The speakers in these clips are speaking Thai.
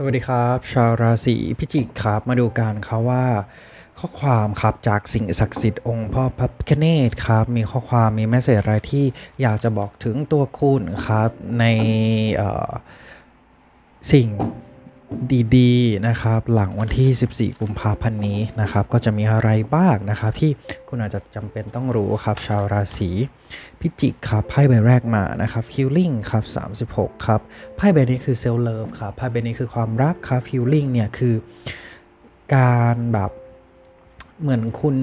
สวัสดีครับ ชาวราศีพิจิกครับมาดูการครับว่า ข้อความครับจากสิ่งศักดิ์สิทธิ์องค์พ่อพระพิฆเนศครับมีข้อความมีแมสเซจอะไรที่อยากจะบอกถึงตัวคุณครับในสิ่ง ดีๆนะครับหลังวันที่ 14 กุมภาพันธ์นี้นะครับก็จะมีอะไรบ้างนะครับ ที่คุณอาจจะจำเป็นต้องรู้ครับชาวราศีพิจิกครับไพ่ใบแรกมานะครับ healing ครับ 36 ครับไพ่ใบนี้คือ self love ครับไพ่ใบนี้คือความรักครับ healing เนี่ยคือการแบบเหมือนคุณ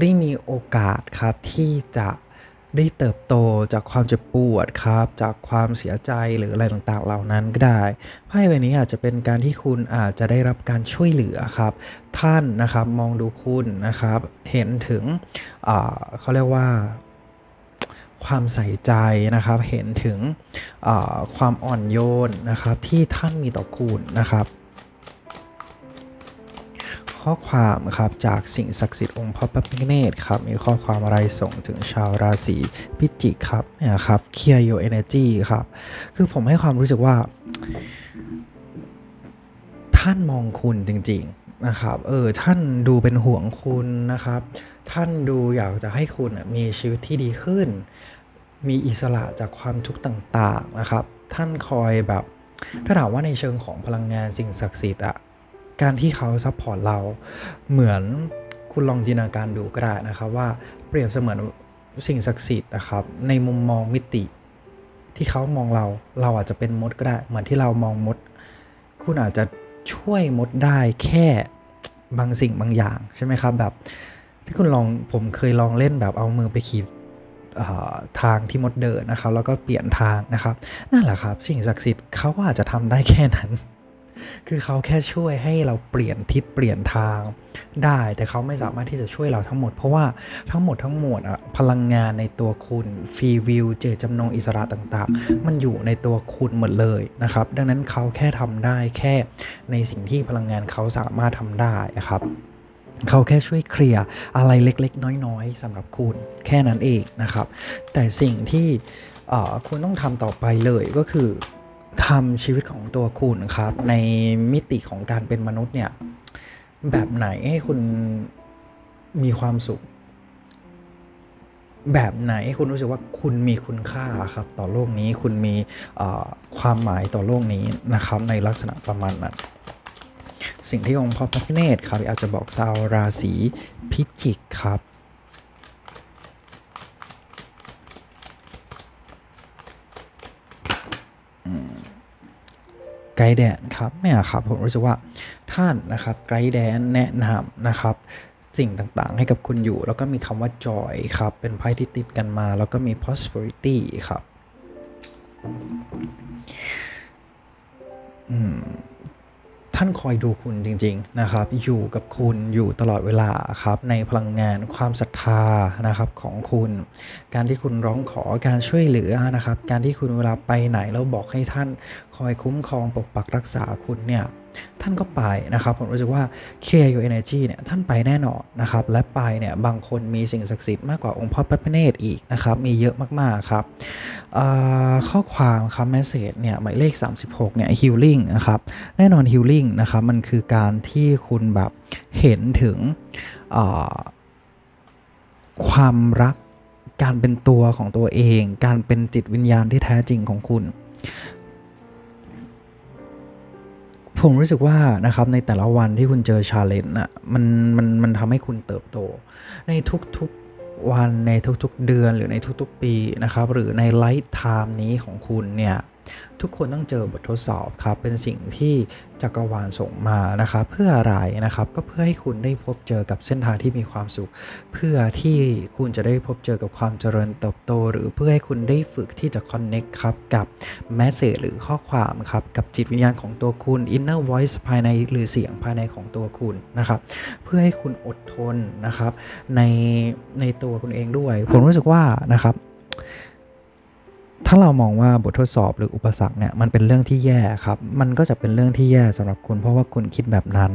ได้มีโอกาสครับที่จะ ได้เติบโตจากความเจ็บปวดครับ จากความเสียใจหรืออะไรต่างๆ เหล่านั้นก็ได้ไพ่ใบนี้อาจจะเป็นการที่คุณอาจจะได้รับการช่วยเหลือครับ ท่านนะครับมองดูคุณนะครับ เห็นถึงเขาเรียกว่าความใส่ใจนะครับ เห็นถึงความอ่อนโยนนะครับที่ท่านมีต่อคุณนะครับ ข้อความครับจากสิ่งศักดิ์สิทธิ์องค์พระพิฆเนศครับมีข้อความอะไรส่งถึงชาวราศีพิจิกครับเนี่ยครับ clear your energy ครับ คือผมให้ความรู้สึกว่า ท่านมองคุณจริง ๆนะครับเออท่านดูเป็นห่วงคุณนะครับ ท่านดูอยากจะให้คุณมีชีวิตที่ดีขึ้น มีอิสระจากความทุกข์ต่าง ๆนะครับ ท่านคอยแบบถ้าถามว่าในเชิงของพลังงานสิ่งศักดิ์สิทธิ์อะ การที่เขาซัพพอร์ตเราเหมือนคุณลองจินตนาการดูก็ได้นะครับว่าเปรียบเสมือนสิ่งศักดิ์สิทธิ์นะครับ ในมุมมองมิติ ที่เขามองเราเราอาจจะเป็นมดก็ได้ เหมือนที่เรามองมด คุณอาจจะช่วยมดได้แค่บางสิ่งบางอย่างใช่ไหมครับแบบที่คุณลองผมเคยลองเล่นแบบเอามือไปขีดทางที่มดเดินนะครับ แล้วก็เปลี่ยนทางนะครับ นั่นแหละครับ สิ่งศักดิ์สิทธิ์เขาก็อาจจะทำได้แค่นั้น คือเขาแค่ช่วยให้เราเปลี่ยนทิศเปลี่ยนทางได้ แต่เขาไม่สามารถที่จะช่วยเราทั้งหมด เพราะว่าทั้งหมดทั้งมวลอะพลังงานในตัวคุณฟรีวิวเจตจำนงอิสระต่างๆ มันอยู่ในตัวคุณหมดเลยนะครับ ดังนั้นเขาแค่ทำได้แค่ในสิ่งที่พลังงานเขาสามารถทำได้นะครับเขาแค่ช่วยเคลียร์อะไรเล็กๆ น้อยๆสำหรับคุณแค่นั้นเองนะครับ แต่สิ่งที่คุณต้องทำต่อไปเลยก็คือ ทำชีวิตของตัวคุณครับ ในมิติของการเป็นมนุษย์เนี่ยแบบไหนให้คุณมีความสุข แบบไหนให้คุณรู้สึกว่าคุณมีคุณค่าครับ ต่อโลกนี้คุณมีความหมายต่อโลกนี้นะครับ ในลักษณะประมาณนั้นสิ่งที่องค์พ่อพระพิเนศครับ อาจจะบอกชาวราศีพิจิกครับ ไกด์แดนครับเนี่ยครับผมรู้สึกว่าท่านนะครับไกด์แดนแนะนำนะครับสิ่งต่างๆ ให้กับคุณอยู่ แล้วก็มีคำว่า joy ครับ เป็นไพ่ที่ติดกันมา แล้วก็มี prosperity ครับ อืม ท่านคอยดูคุณจริง ๆนะครับ อยู่กับคุณอยู่ตลอดเวลาครับในพลังงานความศรัทธานะครับของคุณ การที่คุณร้องขอการช่วยเหลือนะครับ การที่คุณเวลาไปไหนแล้วบอกให้ท่านคอยคุ้มครองปกปักรักษาคุณเนี่ย ท่านก็ไปนะครับ ผมรู้สึกว่า clear your energy เนี่ยท่านไปแน่นอนนะครับ และไปเนี่ยบางคนมีสิ่งศักดิ์สิทธิ์มากกว่าองค์พ่อพระพิเนศอีกนะครับ มีเยอะมากๆครับข้อความครับ message เนี่ยหมายเลข 36เนี่ย healing นะครับแน่นอน healing นะครับมันคือการที่คุณแบบเห็นถึงความรักการเป็นตัวของตัวเอง การเป็นจิตวิญญาณที่แท้จริงของคุณ ผมรู้สึกว่านะครับในแต่ละวันที่คุณเจอชาเลนจ์อะมันมันมันทำให้คุณเติบโต ในทุกๆวันในทุกๆเดือนหรือในทุกๆปีนะครับ หรือในไลฟ์ไทม์นี้ของคุณเนี่ย ทุกคนต้องเจอบททดสอบครับ เป็นสิ่งที่จักรวาลส่งมานะครับ เพื่ออะไรนะครับ ก็เพื่อให้คุณได้พบเจอกับเส้นทางที่มีความสุข เพื่อที่คุณจะได้พบเจอกับความเจริญเติบโต หรือเพื่อให้คุณได้ฝึกที่จะคอนเน็กครับกับแมสเซจหรือข้อความครับ กับจิตวิญญาณของตัวคุณ inner voice ภายในหรือเสียงภายในของตัวคุณนะครับ เพื่อให้คุณอดทนนะครับ ในในตัวคุณเองด้วย ผมรู้สึกว่านะครับ ถ้าเรามองว่าบททดสอบหรืออุปสรรคเนี่ยมันเป็นเรื่องที่แย่ครับ มันก็จะเป็นเรื่องที่แย่สำหรับคุณเพราะว่าคุณคิดแบบนั้น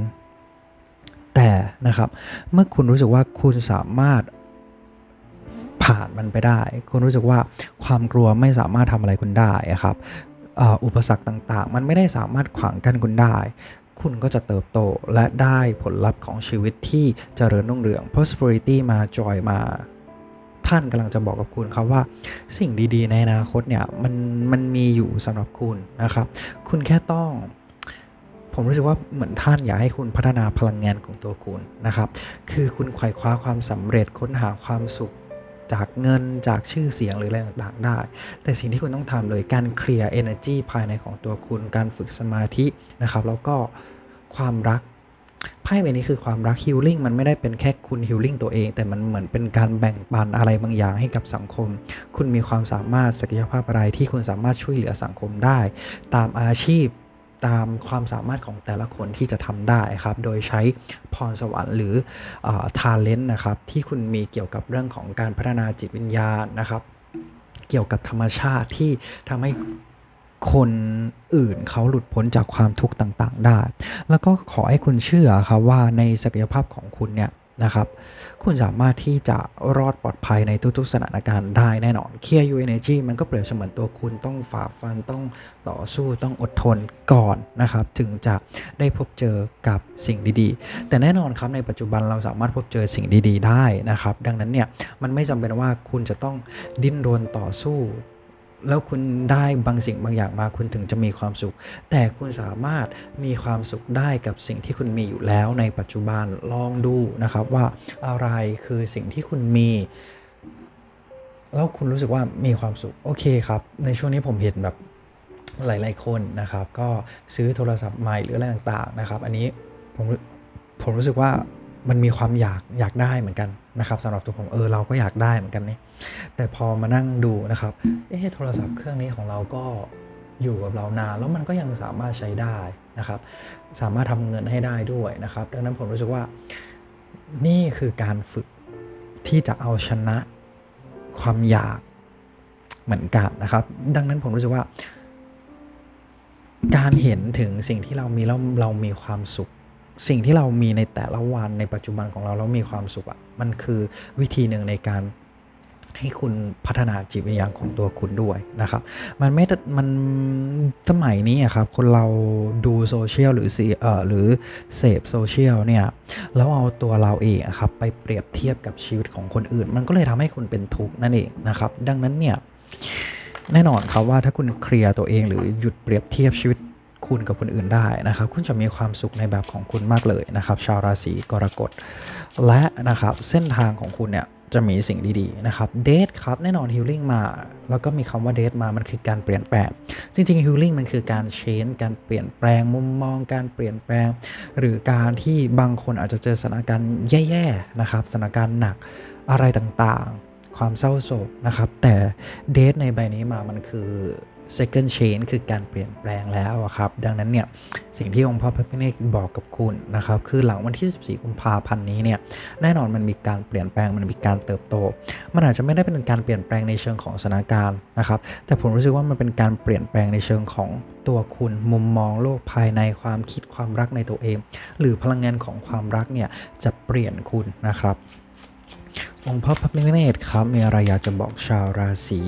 แต่นะครับ เมื่อคุณรู้สึกว่าคุณสามารถผ่านมันไปได้ คุณรู้สึกว่าความกลัวไม่สามารถทำอะไรคุณได้ครับอุปสรรคต่างๆ มันไม่ได้สามารถขวางกั้นคุณได้ คุณก็จะเติบโตและได้ผลลัพธ์ของชีวิตที่เจริญรุ่งเรือง prosperity มา joy มา ท่านกำลังจะบอกกับคุณครับว่า สิ่งดีๆ ในอนาคตเนี่ยมันมันมีอยู่สำหรับคุณนะครับ คุณแค่ต้อง ผมรู้สึกว่าเหมือนท่านอยากให้คุณพัฒนาพลังงานของตัวคุณนะครับ คือคุณไขว่คว้าความสำเร็จค้นหาความสุขจากเงินจากชื่อเสียงหรืออะไรต่างๆได้ แต่สิ่งที่คุณต้องทำเลยการเคลียร์ energy ภายในของตัวคุณ การฝึกสมาธินะครับ แล้วก็ความรัก ไพ่ใบนี้คือความรักฮิลลิ่งมันไม่ได้เป็นแค่คุณฮิลลิ่งตัวเอง แต่มันเหมือนเป็นการแบ่งปันอะไรบางอย่างให้กับสังคม คุณมีความสามารถศักยภาพอะไรที่คุณสามารถช่วยเหลือสังคมได้ ตามอาชีพตามความสามารถของแต่ละคนที่จะทำได้ครับ โดยใช้พรสวรรค์หรือทาเลนต์นะครับ ที่คุณมีเกี่ยวกับเรื่องของการพัฒนาจิตวิญญาณนะครับ เกี่ยวกับธรรมชาติที่ทำให้ คนอื่นเขาหลุดพ้นจากความทุกข์ต่างๆ ได้ แล้วก็ขอให้คุณเชื่อครับว่าในศักยภาพของคุณเนี่ยนะครับ คุณสามารถที่จะรอดปลอดภัยในทุกๆ สถานการณ์ได้แน่นอนเคลียร์ยูเอเนจีมันก็เปรียบเสมือนตัวคุณต้องฝ่าฟันต้องต่อสู้ต้องอดทนก่อนนะครับ ถึงจะได้พบเจอกับสิ่งดีๆ แต่แน่นอนครับในปัจจุบันเราสามารถพบเจอสิ่งดีๆ ได้นะครับ ดังนั้นเนี่ยมันไม่จำเป็นว่าคุณจะต้องดิ้นรนต่อสู้ แล้วคุณได้บางสิ่งบางอย่างมาคุณถึงจะมีความสุข แต่คุณสามารถมีความสุขได้กับสิ่งที่คุณมีอยู่แล้วในปัจจุบันลองดูนะครับว่าอะไรคือสิ่งที่คุณมีแล้วคุณรู้สึกว่ามีความสุขโอเคครับ ในช่วงนี้ผมเห็นแบบหลาย ๆ คนนะครับ ก็ซื้อโทรศัพท์ใหม่หรืออะไรต่าง ๆ นะครับ อันนี้ผมผมรู้สึกว่า มันมีความอยากอยากได้เหมือนกันนะครับสำหรับตัวผมเออเราก็อยากได้เหมือนกันนี่แต่พอมานั่งดูนะครับเอ๊ะโทรศัพท์เครื่องนี้ของเราก็อยู่กับเรานานแล้วมันก็ยังสามารถใช้ได้นะครับ สามารถทำเงินให้ได้ด้วยนะครับ ดังนั้นผมรู้สึกว่านี่คือการฝึกที่จะเอาชนะความอยากเหมือนกันนะครับ ดังนั้นผมรู้สึกว่า การเห็นถึงสิ่งที่เรามีแล้วเรามีความสุข สิ่งที่เรามีในแต่ละวันในปัจจุบันของเราแล้วมีความสุขอะ่ะมันคือวิธีหนึ่งในการให้คุณพัฒนาจิตวิญญาณของตัวคุณด้วยนะครับ มันไม่ มันสมัยนี้อะครับ คนเราดูโซเชียลหรือเอ่อหรือเสพโซเชียลเนี่ย แล้วเอาตัวเราเองครับไปเปรียบเทียบกับชีวิตของคนอื่น มันก็เลยทำให้คุณเป็นทุกข์นั่นเองนะครับ ดังนั้นเนี่ย แน่นอนครับว่าถ้าคุณเคลียร์ตัวเองหรือหยุดเปรียบเทียบชีวิต คุณกับคนอื่นได้นะครับ คุณจะมีความสุขในแบบของคุณมากเลยนะครับ ชาวราศีกรกฎ และนะครับเส้นทางของคุณเนี่ยจะมีสิ่งดีๆนะครับเดทครับแน่นอนฮิลลิ่งมา แล้วก็มีคำว่าเดทมามันคือการเปลี่ยนแปลง จริงๆฮิลลิ่งมันคือการเชนการเปลี่ยนแปลงมุมมอง การเปลี่ยนแปลง หรือการที่บางคนอาจจะเจอสถานการณ์แย่ๆนะครับสถานการณ์หนักอะไรต่างๆ ความเศร้าโศกนะครับ แต่เดทในใบนี้มามันคือ second change คือการเปลี่ยนแปลงแล้วครับ ดังนั้นเนี่ยสิ่งที่องค์พ่อพระพิเนศบอกกับคุณนะครับ คือหลังวันที่ 14 กุมภาพันธ์นี้เนี่ยแน่นอนมันมีการเปลี่ยนแปลงมันมีการเติบโต มันอาจจะไม่ได้เป็นการเปลี่ยนแปลงในเชิงของสถานการณ์นะครับ แต่ผมรู้สึกว่ามันเป็นการเปลี่ยนแปลงในเชิงของตัวคุณมุมมองโลกภายในความคิดความรักในตัวเอง หรือพลังงานของความรักเนี่ยจะเปลี่ยนคุณนะครับองค์พ่อพระพิเนศครับมีอะไรอยากจะบอกชาวราศี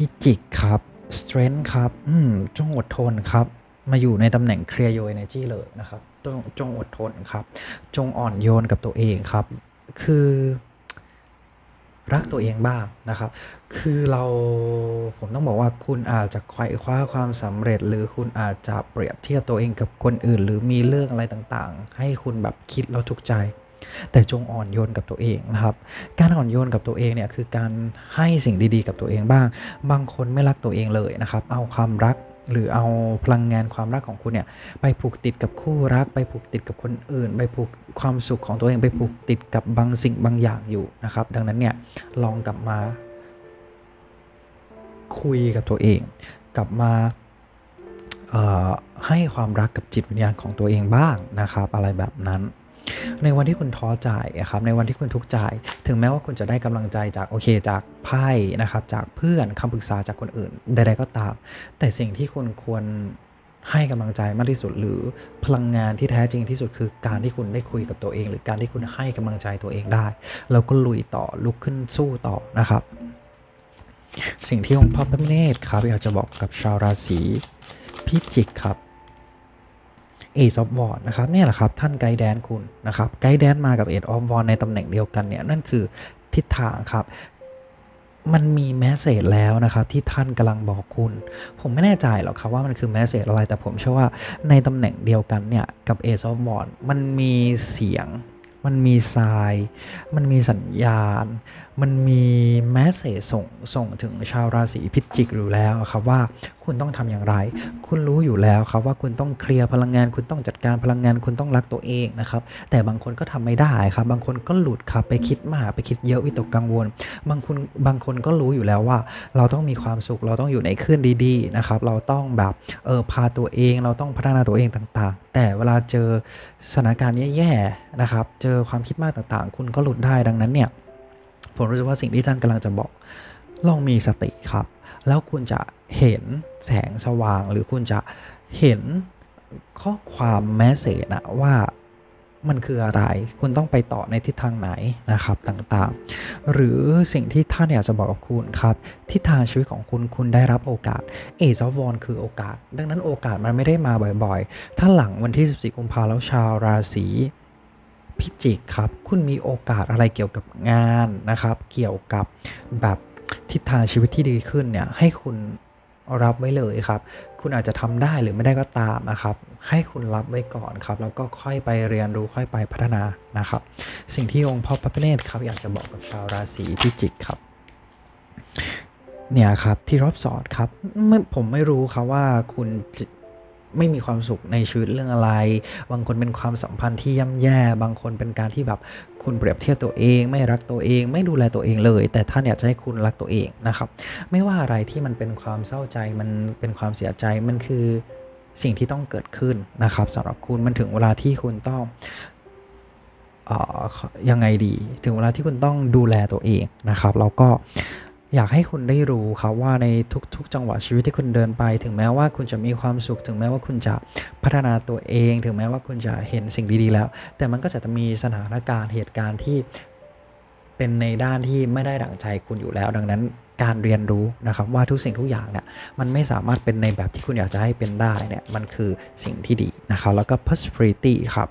พิจิกครับ strength ครับอืมจงอดทนครับ มาอยู่ในตำแหน่ง clear your energy เลยนะครับจงจงอดทนครับ จงอ่อนโยนกับตัวเองครับ คือ รักตัวเองบ้างนะครับ คือเราผมต้องบอกว่าคุณอาจจะไขว่คว้าความสำเร็จ หรือคุณอาจจะเปรียบเทียบตัวเองกับคนอื่น หรือมีเรื่องอะไรต่างๆ ให้คุณแบบคิดแล้วทุกข์ใจ แต่จงอ่อนโยนกับตัวเองนะครับ การอ่อนโยนกับตัวเองเนี่ยคือการให้สิ่งดีๆ กับตัวเองบ้าง บางคนไม่รักตัวเองเลยนะครับ เอาความรักหรือเอาพลังงานความรักของคุณเนี่ยไปผูกติดกับคู่รัก ไปผูกติดกับคนอื่น ไปผูกความสุขของตัวเองไปผูกติดกับบางสิ่งบางอย่างอยู่นะครับ ดังนั้นเนี่ยลองกลับมา คุยกับตัวเอง กลับมาให้ความรักกับจิตวิญญาณของตัวเองบ้างนะครับ อะไรแบบนั้น ในวันที่คุณท้อใจอะครับในวันที่คุณทุกข์ใจ ถึงแม้ว่าคุณจะได้กำลังใจจากโอเคจากไพ่นะครับจากเพื่อนคำปรึกษาจากคนอื่นใดๆก็ตาม แต่สิ่งที่คุณควรให้กำลังใจมากที่สุด หรือพลังงานที่แท้จริงที่สุดคือการที่คุณได้คุยกับตัวเอง หรือการที่คุณให้กำลังใจตัวเองได้ แล้วก็ลุยต่อลุกขึ้นสู้ต่อนะครับ สิ่งที่องค์พระพิฆเนศครับอยากจะบอกกับชาวราศีพิจิกครับ เอ of w a n d นะครับเนี่ยแหละครับท่านไกด์แดนคุณนะครับไกด์แดนมากับเอ of w a n d ในตำแหน่งเดียวกันเนี่ยนั่นคือทิศทางครับมันมีแมสเซจแล้วนะครับที่ท่านกำลังบอกคุณ ผมไม่แน่ใจหรอกครับว่ามันคือแมสเซจอะไรแต่ผมเชื่อว่าในตำแหน่งเดียวกันเนี่ยกับ Ace of w a n d มันมีเสียง มันมีทราย มันมีสัญญาณ มันมีแมสเซจส่งส่งถึงชาวราศีพิจิกอยู่แล้วครับว่าคุณต้องทำอย่างไร คุณรู้อยู่แล้วครับว่าคุณต้องเคลียร์พลังงาน คุณต้องจัดการพลังงาน คุณต้องรักตัวเองนะครับ แต่บางคนก็ทำไม่ได้ครับ บางคนก็หลุดครับไปคิดมากไปคิดเยอะวิตกกังวล บางคนบางคนก็รู้อยู่แล้วว่า เราต้องมีความสุข เราต้องอยู่ในคลื่นดีๆนะครับ เราต้องแบบเออพาตัวเอง เราต้องพัฒนาตัวเองต่างๆ แต่เวลาเจอสถานการณ์แย่ๆนะครับ เจอความคิดมากต่างๆ คุณก็หลุดได้ดังนั้นเนี่ยผมรู้สึกว่าสิ่งที่ท่านกำลังจะบอกลองมีสติครับ แล้วคุณจะเห็นแสงสว่าง หรือคุณจะเห็นข้อความแมสเซจนะว่ามันคืออะไร คุณต้องไปต่อในทิศทางไหนนะครับต่างๆ หรือสิ่งที่ท่านอยากจะบอกกับคุณครับ ทิศทางชีวิตของคุณคุณได้รับโอกาส เอซอฟวอนคือโอกาส ดังนั้นโอกาสมันไม่ได้มาบ่อยๆ ถ้าหลังวันที่ 14 กุมภาแล้วชาวราศีพิจิกครับ คุณมีโอกาสอะไรเกี่ยวกับงานนะครับ เกี่ยวกับแบบ ทิศทางชีวิตที่ดีขึ้นเนี่ยให้คุณรับไว้เลยครับ คุณอาจจะทำได้หรือไม่ได้ก็ตามนะครับ ให้คุณรับไว้ก่อนครับ แล้วก็ค่อยไปเรียนรู้ค่อยไปพัฒนานะครับ สิ่งที่องค์พ่อพระพิเนศครับอยากจะบอกกับชาวราศีพิจิกครับเนี่ยครับที่รอบสอดครับไม่ผมไม่รู้ครับว่าคุณ ไม่มีความสุขในชีวิตเรื่องอะไร บางคนเป็นความสัมพันธ์ที่ย่ำแย่ บางคนเป็นการที่แบบคุณเปรียบเทียบตัวเอง ไม่รักตัวเอง ไม่ดูแลตัวเองเลย แต่ท่านอยากจะให้คุณรักตัวเองนะครับ ไม่ว่าอะไรที่มันเป็นความเศร้าใจ มันเป็นความเสียใจ มันคือสิ่งที่ต้องเกิดขึ้นนะครับสำหรับคุณมันถึงเวลาที่คุณต้องออยังไงดี ถึงเวลาที่คุณต้องดูแลตัวเองนะครับ แล้วก็ อยากให้คุณได้รู้ครับว่าในทุกๆ จังหวะชีวิตที่คุณเดินไป ถึงแม้ว่าคุณจะมีความสุข ถึงแม้ว่าคุณจะพัฒนาตัวเอง ถึงแม้ว่าคุณจะเห็นสิ่งดีๆแล้ว แต่มันก็จะมีสถานการณ์เหตุการณ์ที่เป็นในด้านที่ไม่ได้ดั่งใจคุณอยู่แล้ว ดังนั้นการเรียนรู้นะครับว่าทุกสิ่งทุกอย่างเนี่ยมันไม่สามารถเป็นในแบบที่คุณอยากจะให้เป็นได้เนี่ยมันคือสิ่งที่ดีนะครับแล้วก็ prosperity ครับ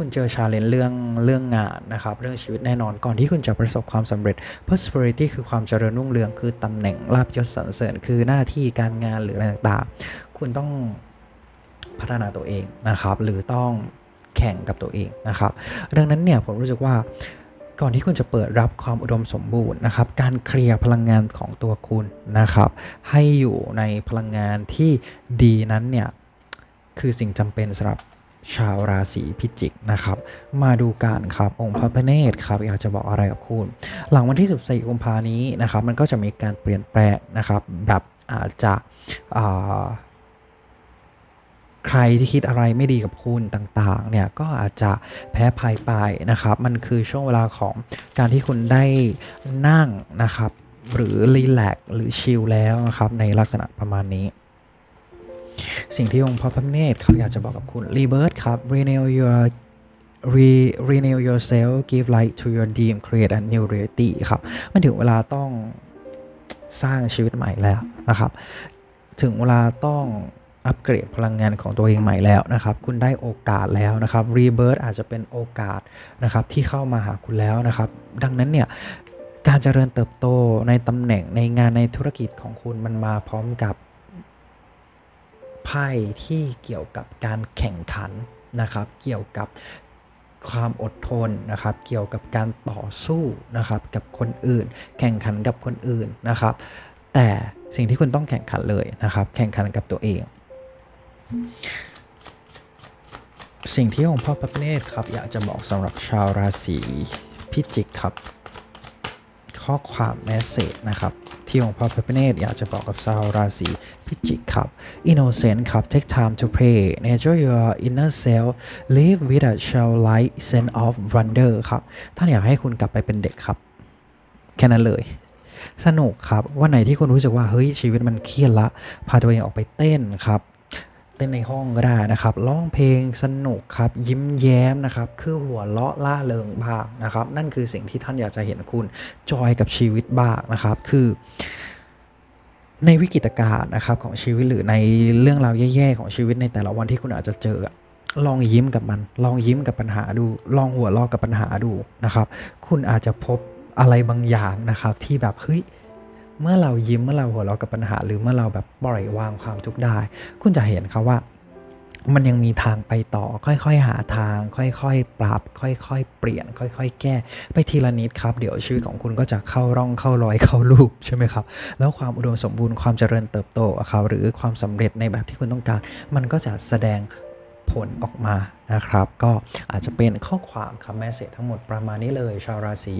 คุณเจอชาเลนจ์เรื่องเรื่องงานนะครับเรื่องชีวิตแน่นอนก่อนที่คุณจะประสบความสำเร็จ prosperity คือความเจริญรุ่งเรืองคือตำแหน่งลาบยศสรรเสริญ คือหน้าที่การงานหรืออะไรต่างๆ คุณต้องพัฒนาตัวเองนะครับ หรือต้องแข่งกับตัวเองนะครับ ดังนั้นเนี่ยผมรู้สึกว่าก่อนที่คุณจะเปิดรับความอุดมสมบูรณ์นะครับ การเคลียร์พลังงานของตัวคุณนะครับ ให้อยู่ในพลังงานที่ดีนั้นเนี่ยคือสิ่งจำเป็นสำหรับ ชาวราศีพิจิกนะครับ มาดูการครับองค์พระพเนศครับอยากจะบอกอะไรกับคุณ หลังวันที่ 14กุมภานี้นะครับมันก็จะมีการเปลี่ยนแปลงนะครับแบบอาจจะใครที่คิดอะไรไม่ดีกับคุณต่างๆ เนี่ยก็อาจจะแพ้ภัยไปนะครับ มันคือช่วงเวลาของการที่คุณได้นั่งนะครับ หรือรีแลกหรือชิลแล้วนะครับในลักษณะประมาณนี้ สิ่งที่องค์พระพิฆเนศครับอยากจะบอกกับคุณ Rebirth ครับ Renew your re renew yourself give light to your dream create a new reality ครับมันถึงเวลาต้องสร้างชีวิตใหม่แล้วนะครับ ถึงเวลาต้องอัปเกรดพลังงานของตัวเองใหม่แล้วนะครับ คุณได้โอกาสแล้วนะครับ Rebirth อาจจะเป็นโอกาสนะครับที่เข้ามาหาคุณแล้วนะครับ ดังนั้นเนี่ยการเจริญเติบโตในตำแหน่งในงานในธุรกิจของคุณมันมาพร้อมกับ ไพ่ที่เกี่ยวกับการแข่งขันนะครับ เกี่ยวกับความอดทนนะครับ เกี่ยวกับการต่อสู้นะครับกับคนอื่น แข่งขันกับคนอื่นนะครับ แต่สิ่งที่คุณต้องแข่งขันเลยนะครับ แข่งขันกับตัวเอง สิ่งที่องค์พ่อพระเนศครับ อยากจะบอกสำหรับชาวราศีพิจิกครับ ข้อความแมสเซจนะครับที่องค์พ่อพระพิฆเนศอยากจะบอกกับชาวราศีพิจิกครับ innocent ครับ take time to pray nurture your inner self live with a childlike sense of wonder ครับท่านอยากให้คุณกลับไปเป็นเด็กครับ แค่นั้นเลย สนุกครับ วันไหนที่คุณรู้สึกว่า เฮ้ย ชีวิตมันเครียดละ พาตัวเองออกไปเต้นครับ ต้นในห้องก็ได้นะครับร้องเพลงสนุกครับยิ้มแย้มนะครับคือหัวเราะล่าเริงบ้างนะครับ นั่นคือสิ่งที่ท่านอยากจะเห็นคุณจอยกับชีวิตบ้างนะครับ คือในวิกฤตการณ์นะครับของชีวิตหรือในเรื่องราวแย่ๆของชีวิตในแต่ละวันที่คุณอาจจะเจอ ลองยิ้มกับมัน ลองยิ้มกับปัญหาดู ลองหัวเราะกับปัญหาดูนะครับ คุณอาจจะพบอะไรบางอย่างนะครับที่แบบเฮ้ย เมื่อเรายิ้มเมื่อเราหัวเราะกับปัญหา หรือเมื่อเราแบบปล่อยวางความทุกข์ได้ คุณจะเห็นครับว่า มันยังมีทางไปต่อ ค่อยๆ หาทาง ค่อยๆ ปรับ ค่อยๆ เปลี่ยน ค่อย ๆ แก้ ไปทีละนิดครับ เดี๋ยวชีวิตของคุณก็จะเข้าร่องเข้ารอยเข้ารูปใช่ไหมครับ แล้วความอุดมสมบูรณ์ความเจริญเติบโตครับหรือความสำเร็จในแบบที่คุณต้องการ มันก็จะแสดง ผลออกมานะครับ ก็อาจจะเป็นข้อความคำแมสเซจทั้งหมดประมาณนี้เลย ชาวราศี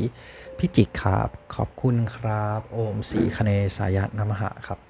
พิจิกครับ ขอบคุณครับ โอมศรีคเนสายะนมหะครับ